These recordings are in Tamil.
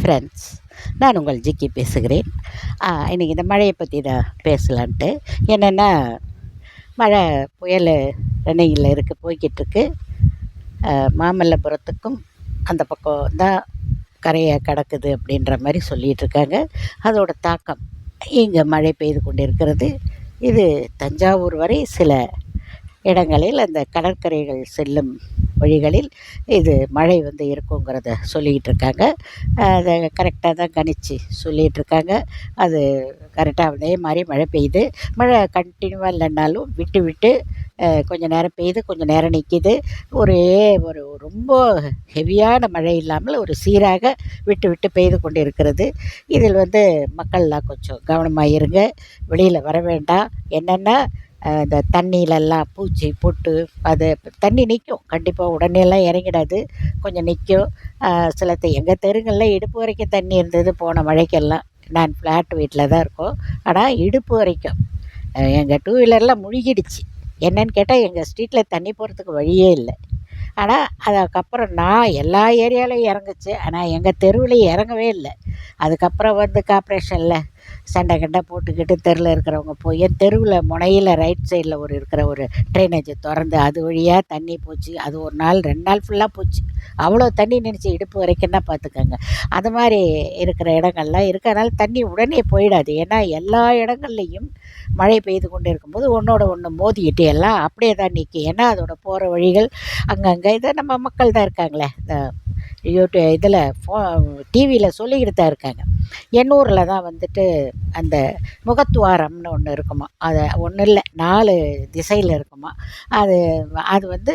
ஃப்ரெண்ட்ஸ் நான் உங்கள் ஜிக்கி பேசுகிறேன். இன்றைக்கி இந்த மழையை பற்றி தான் பேசலான்ட்டு. என்னென்னா மழை புயல் ரன்னிங்கில் இருக்குது போய்கிட்டுருக்கு மாமல்லபுரத்துக்கும் அந்த பக்கம் தான் கரையை கடக்குது அப்படின்ற மாதிரி சொல்லிகிட்டு இருக்காங்க அதோட தாக்கம் இங்கே மழை பெய்து கொண்டு இருக்கிறது இது தஞ்சாவூர் வரை சில இடங்களில் அந்த கடற்கரைகள் செல்லும் வழிகளில் இது மழை வந்து இருக்குங்கிறத சொல்லிக்கிட்டு இருக்காங்க அதை கரெக்டாக தான் கணிச்சு சொல்லிகிட்டு இருக்காங்க அது கரெக்டாக அதே மாதிரி மழை பெய்யுது. மழை கண்டினியூவாக இல்லைன்னாலும் விட்டு விட்டு கொஞ்சம் நேரம் பெய்யுது கொஞ்சம் நேரம் நிற்கிது ஒரே ஒரு ரொம்ப ஹெவியான மழை இல்லாமல் ஒரு சீராக விட்டு விட்டு பெய்து கொண்டு இருக்கிறது இதில் வந்து மக்கள்லாம் கொஞ்சம் கவனமாக இருங்க. வெளியில் வர வேண்டாம். என்னென்னா இந்த தண்ணியிலெல்லாம் பூச்சி பொட்டு அது தண்ணி நிற்கும் கண்டிப்பாக உடனேலாம் இறங்கிடாது. கொஞ்சம் நிற்கும் சில எங்கள் தெருங்களில் இடுப்பு வரைக்கும் தண்ணி இருந்தது போன மழைக்கெல்லாம். நான் ஃப்ளாட் வீட்டில் தான் இருக்கோம். ஆனால் இடுப்பு வரைக்கும். எங்கள் டூ வீலர்லாம் முழுகிடுச்சு. என்னன்னு கேட்டால் எங்கள் ஸ்ட்ரீட்டில் தண்ணி போகிறதுக்கு வழியே இல்லை. ஆனால் அதுக்கப்புறம் நான் எல்லா ஏரியாவிலையும் இறங்குச்சு. ஆனால் எங்கள் தெருவில் இறங்கவே இல்லை. அதுக்கப்புறம் வந்து கார்ப்ரேஷனில் சண்டை கண்டை போட்டுக்கிட்டு தெருவில் இருக்கிறவங்க போய் என் தெருவில் முனையில் ரைட் சைடில் ஒரு இருக்கிற ஒரு ட்ரைனேஜை திறந்து அது வழியாக தண்ணி போச்சு. அது ஒரு நாள் ரெண்டு நாள் ஃபுல்லாக போச்சு. அவ்வளோ தண்ணி நினச்சி இடுப்பு வரைக்கும் தான் பார்த்துக்கோங்க. அது மாதிரி இருக்கிற இடங்கள்லாம் இருக்கிறனால தண்ணி உடனே போயிடாது. ஏன்னா எல்லா இடங்கள்லையும் மழை பெய்து கொண்டு இருக்கும்போது ஒன்றோட ஒன்று மோதிக்கிட்டு எல்லாம் அப்படியே தான் நிற்கும் ஏன்னா அதோட போகிற வழிகள் அங்கங்கே இதை நம்ம மக்கள் தான் இருக்காங்களே. இந்த யூடியூ இதில் ஃபோ டிவியில் சொல்லிக்கிட்டு தான் இருக்காங்க. என் ஊரில் தான் வந்துட்டு அந்த முகத்துவாரம்னு ஒன்று இருக்குமா? அதை ஒன்றும் இல்லை நாலு திசையில் இருக்குமா? அது அது வந்து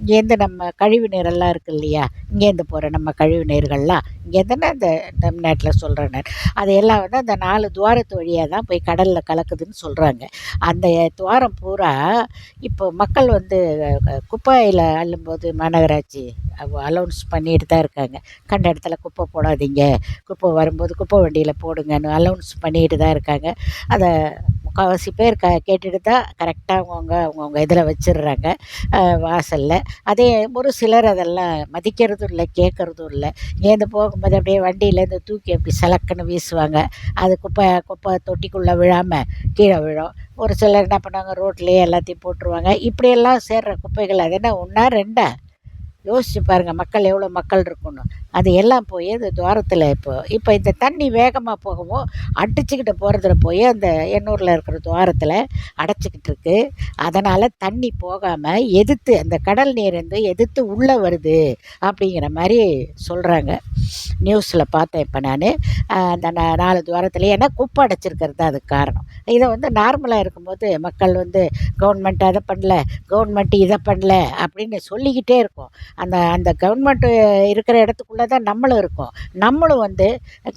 இங்கேருந்து நம்ம கழிவு நீரெல்லாம் இருக்குது இல்லையா? இங்கேருந்து போகிற நம்ம கழிவு நீர்கள்லாம். இங்கேருந்துன்னா இந்த தமிழ்நாட்டில் சொல்கிறேன் அது அதையெல்லாம் வந்து அந்த நாலு துவாரத்து வழியாக தான் போய் கடலில் கலக்குதுன்னு சொல்கிறாங்க அந்த துவாரம் பூரா இப்போ மக்கள் வந்து குப்பையில் அள்ளும்போது மாநகராட்சி அலௌன்ஸ் பண்ணிட்டு தான் இருக்காங்க. கண்ட இடத்துல குப்பை போடாதீங்க. குப்பை வரும்போது குப்பை குப்பை வண்டியில் போடுங்கன்னு அலௌன்ஸ் பண்ணிட்டு தான் இருக்காங்க. அதை முக்கால்வாசி பேர் க கேட்டுட்டு தான் கரெக்டாக அவங்கவுங்க அவங்கவுங்க இதில் வச்சிடுறாங்க. வாசலில். அதே ஒரு சிலர் அதெல்லாம் மதிக்கிறதும் இல்லை கேட்குறதும் இல்லை. இங்கேருந்து போகும்போது அப்படியே வண்டியிலேருந்து தூக்கி அப்படி சலக்குன்னு வீசுவாங்க. அது குப்பை குப்பை தொட்டிக்குள்ளே விழாமல் கீழே விழும். ஒரு சிலர் என்ன பண்ணுவாங்க ரோட்லேயே எல்லாத்தையும் போட்டுருவாங்க. இப்படியெல்லாம் சேர்கிற குப்பைகள் அது என்ன ஒன்றா ரெண்டா? யோசிச்சு பாருங்கள் மக்கள் எவ்வளோ மக்கள் இருக்கணும். அது எல்லாம் போய் அந்த துவாரத்தில் இப்போ இப்போ இந்த தண்ணி வேகமாக போகவும் அடிச்சுக்கிட்டு போகிறதுல போய் அந்த எண்ணூரில் இருக்கிற துவாரத்தில் அடைச்சிக்கிட்டு இருக்கு. அதனால் தண்ணி போகாமல் எதிர்த்து அந்த கடல் நீர் வந்து எதிர்த்து உள்ளே வருது அப்படிங்கிற மாதிரி சொல்கிறாங்க நியூஸில் பார்த்தேன் இப்போ நான். அந்த நாலு துவாரத்தில் ஏன்னா குப்பை அடைச்சிருக்கிறது தான் அதுக்கு காரணம். இதை வந்து நார்மலாக இருக்கும்போது மக்கள் வந்து கவர்மெண்ட் அதை பண்ணல கவர்மெண்ட் இதை பண்ணல அப்படின்னு சொல்லிக்கிட்டே இருக்கும். அந்த அந்த கவர்மெண்ட்டு இருக்கிற இடத்துக்குள்ளே தான் நம்மளும் இருக்கோம். நம்மளும் வந்து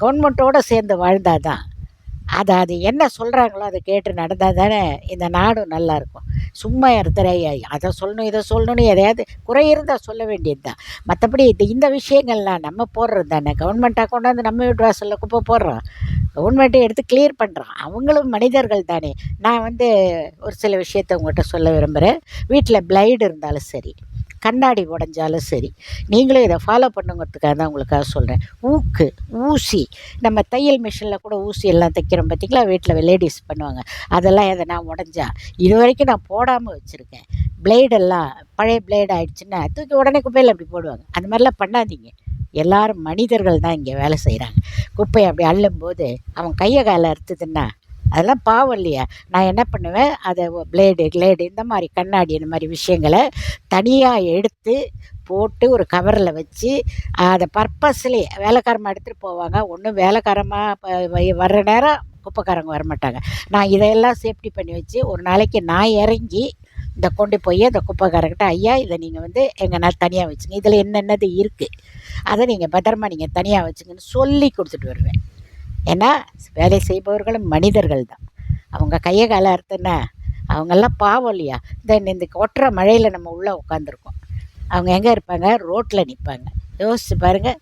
கவர்மெண்ட்டோடு சேர்ந்து வாழ்ந்தால் தான் அதை அது என்ன சொல்கிறாங்களோ அதை கேட்டு நடந்தால் தானே இந்த நாடும் நல்லாயிருக்கும் சும்மா இடத்துல அதை சொல்லணும் இதை சொல்லணும்னு எதையாவது குறை இருந்தால் சொல்ல வேண்டியது தான். மற்றபடி இது இந்த விஷயங்கள்லாம் நம்ம போடுறது தானே. கவர்மெண்ட்டாக கொண்டாந்து நம்ம வீட்டு வாசலில் குப்பை போடுறோம். கவர்மெண்ட்டை எடுத்து கிளியர் பண்ணுறோம் அவங்களும் மனிதர்கள் தானே. நான் வந்து ஒரு சில விஷயத்த உங்கள்கிட்ட சொல்ல விரும்புகிறேன் வீட்டில் பிளைடு இருந்தாலும் சரி. கண்ணாடி உடஞ்சாலும் சரி நீங்களும் இதை ஃபாலோ பண்ணுங்கிறதுக்காக தான் உங்களுக்காக சொல்கிறேன் ஊக்கு ஊசி நம்ம தையல் மிஷினில் கூட ஊசி எல்லாம் தைக்கிறோம் பார்த்திங்களா வீட்டில் லேடிஸ் பண்ணுவாங்க. அதெல்லாம் எதை நான் உடஞ்சா இது வரைக்கும் நான் போடாமல் வச்சுருக்கேன். பிளேடெல்லாம் பழைய பிளேட் ஆகிடுச்சுன்னா தூக்கி உடனே குப்பையில் அப்படி போடுவாங்க. அந்த மாதிரிலாம் பண்ணாதீங்க. எல்லோரும் மனிதர்கள் தான் இங்கே வேலை செய்கிறாங்க குப்பையை அப்படி அள்ளும்போது அவன் கையை காலை அறுத்துதுன்னா அதெல்லாம் பாவம் இல்லையா. நான் என்ன பண்ணுவேன்? அதை பிளேடு கிளேடு இந்த மாதிரி கண்ணாடி இந்த மாதிரி விஷயங்களை தனியாக எடுத்து போட்டு ஒரு கவரில் வச்சு அதை பர்பஸ்லேயே வேலைக்காரமாக எடுத்துகிட்டு போவாங்க. ஒன்றும் வேலைக்காரமாக வர்ற நேரம் குப்பைக்காரங்க வரமாட்டாங்க. நான் இதையெல்லாம் சேஃப்டி பண்ணி வச்சு ஒரு நாளைக்கு நான் இறங்கி இந்த கொண்டு போய் அந்த குப்பைக்காரர்கிட்ட ஐயா இதை நீங்கள் வந்து எங்கனால் தனியாக வச்சுங்க. இதில் என்னென்னது இருக்குது அதை நீங்கள் பத்திரமா நீங்கள் தனியாக வச்சுங்கன்னு சொல்லி கொடுத்துட்டு வருவேன். ஏன்னா வேலை செய்பவர்களும் மனிதர்கள் தான் அவங்க கையை காலை அறுத்துனா அவங்கெல்லாம் பாவம் இல்லையா? இந்த இந்த கொட்டுற மழையில் நம்ம உள்ளே உட்காந்துருக்கோம் அவங்க எங்கே இருப்பாங்க? ரோட்டில் நிற்பாங்க யோசிச்சு பாருங்கள்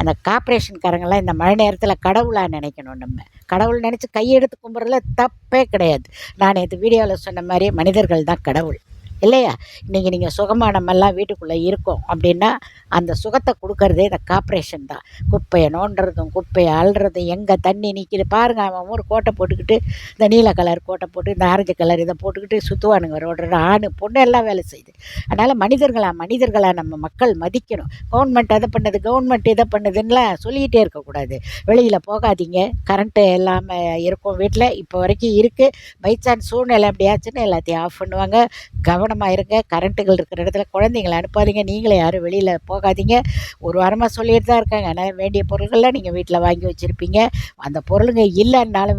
அந்த கார்ப்ரேஷன்காரங்கெல்லாம் இந்த மழை நேரத்தில் கடவுளாக நினைக்கணும் நம்ம. கடவுள் நினச்சி கையெடுத்து கும்பிட்றதுல தப்பே கிடையாது. நான் நேற்று வீடியோவில் சொன்ன மாதிரி மனிதர்கள் தான் கடவுள். இல்லையா? இன்றைக்கி நீங்கள் சுகமாக நம்மெல்லாம் வீட்டுக்குள்ளே இருக்கோம் அப்படின்னா அந்த சுகத்தை கொடுக்கறதே இந்த கார்ப்ரேஷன் தான். குப்பையை நோண்டுறதும் குப்பையை அழுறதும் எங்கே தண்ணி நிற்கிது பாருங்க அவன் ஒரு கோட்டை போட்டுக்கிட்டு இந்த நீல கலர் கோட்டை போட்டு இந்த ஆரஞ்சு கலர் இதை போட்டுக்கிட்டு சுற்றுவானுங்க ரோடு ஆண் பொண்ணு எல்லாம் வேலை செய்யுது. அதனால் மனிதர்களாக மனிதர்களாக நம்ம மக்கள் மதிக்கணும். கவர்மெண்ட் அதை பண்ணுது கவர்மெண்ட் இதை பண்ணுதுன்னெலாம் சொல்லிக்கிட்டே இருக்கக்கூடாது. வெளியில் போகாதீங்க. கரண்ட்டு இல்லாமல் இருக்கும் வீட்டில். இப்போ வரைக்கும் இருக்குது பை சான்ஸ் சூழ்நிலை எப்படியாச்சுன்னு எல்லாத்தையும் ஆஃப் பண்ணுவாங்க. கவனமாக இருங்க கரண்ட்டுகள் இருக்கிற இடத்துல குழந்தைங்கள அனுப்பாதீங்க. நீங்களே யாரும் வெளியில் போகாதீங்க. ஒரு வாரமாக சொல்லிட்டு தான் இருக்காங்க. ஆனால் வேண்டிய பொருள்கள்லாம் நீங்கள் வீட்டில் வாங்கி வச்சுருப்பீங்க. அந்த பொருளுங்க இல்லைன்னாலும்